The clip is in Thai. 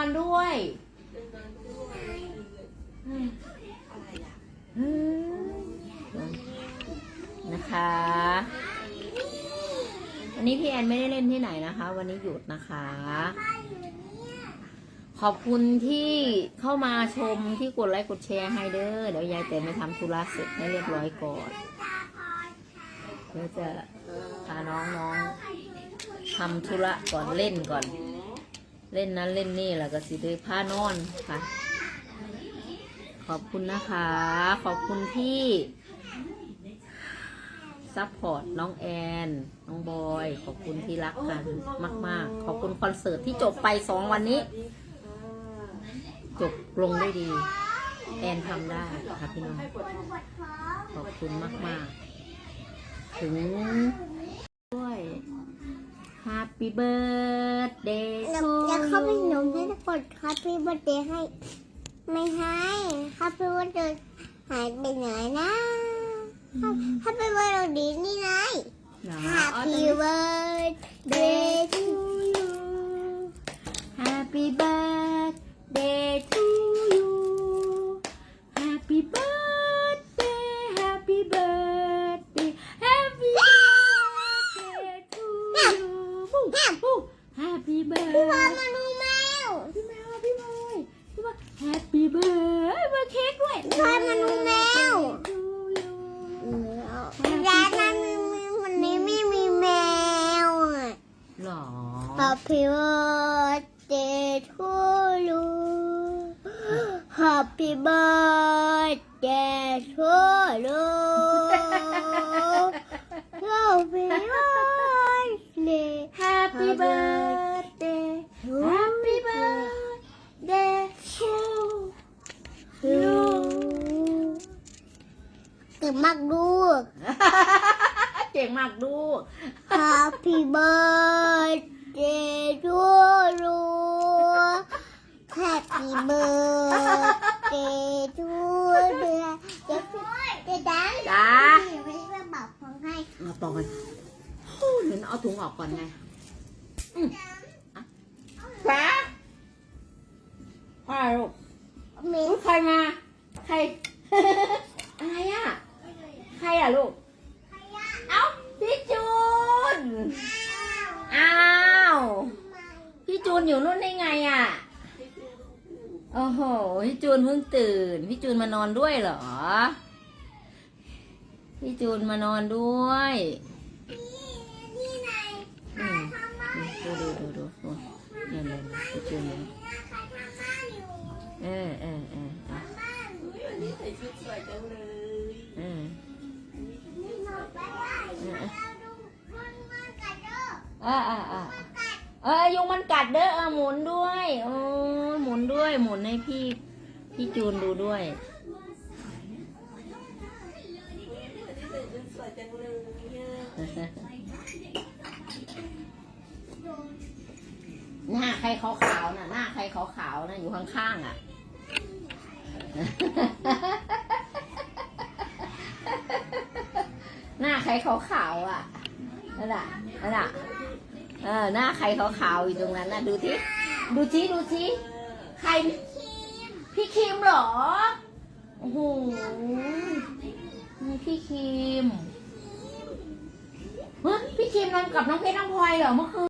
อนด้วยนะคะอันนี้พี่แอนไม่ได้เล่นที่ไหนนะคะ วันนี้หยุดนะคะ ขอบคุณที่เข้ามาชมที่กดไลค์กดแชร์ให้เด้อเดี๋ยวยายเต๋อไปทำธุระเสร็จให้เรียบร้อยก่อนเดี๋ยวจะพาน้องๆทำธุระก่อนเล่นก่อน เล่นนั้นเล่นนี่แล้วก็สิได้พานอนค่ะ ขอบคุณนะคะ ขอบคุณที่ซัพพอร์ตน้องแอน น้องบอย ขอบคุณที่รักกันมาก ๆ ขอบคุณคอนเสิร์ตที่จบไปสองวันนี้ จบลงได้ดี แอนทำได้ค่ะพี่น้อง ขอบคุณมาก ๆ ถึง Happy birthday แล้ว to แล้วเขาเป็นหนม you ให้ทุกคนครับพี่บันเดย์ให้ ไม่ให้ครับพี่บันเดย์หายไปไหนนะถ้าเป็นวันดีนี่ไง เหรอ Happy birthday to you Happy birthday Happy birthday to you Happy birthday to you Happy birthday Happy birthday Happy birthday to you เกิดมากลูก เก่งมากดู Happy birthday to you Happy Boy เดี๋ยวเดี๋ยวดังจ้าพี่ไม่ได้บอกผมให้เอาปอกกันเห็นเอาถุงออกก่อนไงฟ้าพ่อลูกมีลูกใครมา ใคร อะไรอะ ใครอะลูกเอ้า พี่จูน อ้าว พี่จูน อยู่นู่นได้ไงอะ โอ้โห พี่จูนเพิ่งตื่น พี่จูนมานอนด้วยเหรอ พี่จูนมานอนด้วยนี่ไงอืมดูดูดูดูดูเนี่ยเนี่ยเนี่ยพี่จูนเนี่ยใครทำบ้านอยู่เออเออเออเออบ้ใส่ชุดสวยจังเลยเออเออ่าอ่าอ่า เออยุงมันกัดเด้อเออหมุนด้วยโอ้หมุนด้วยหมุนให้พี่พี่จูนดูด้วยหน้าใครขาวๆน่ะ หน้าใครขาวๆน่ะอยู่ข้างๆอะหน้าใครขาวๆอะนั่นน่ะนั่นน่ะ เออหน้าใครขาวๆอยู่ตรงนั้นน่ะดูที่ดูที่ดูที่ใครพี่คิมเหรอโอ้โหนี่พี่คิมเฮ้ยพี่คิมนอนกับน้องเพชรน้องพลอยเหรอเมื่อคืน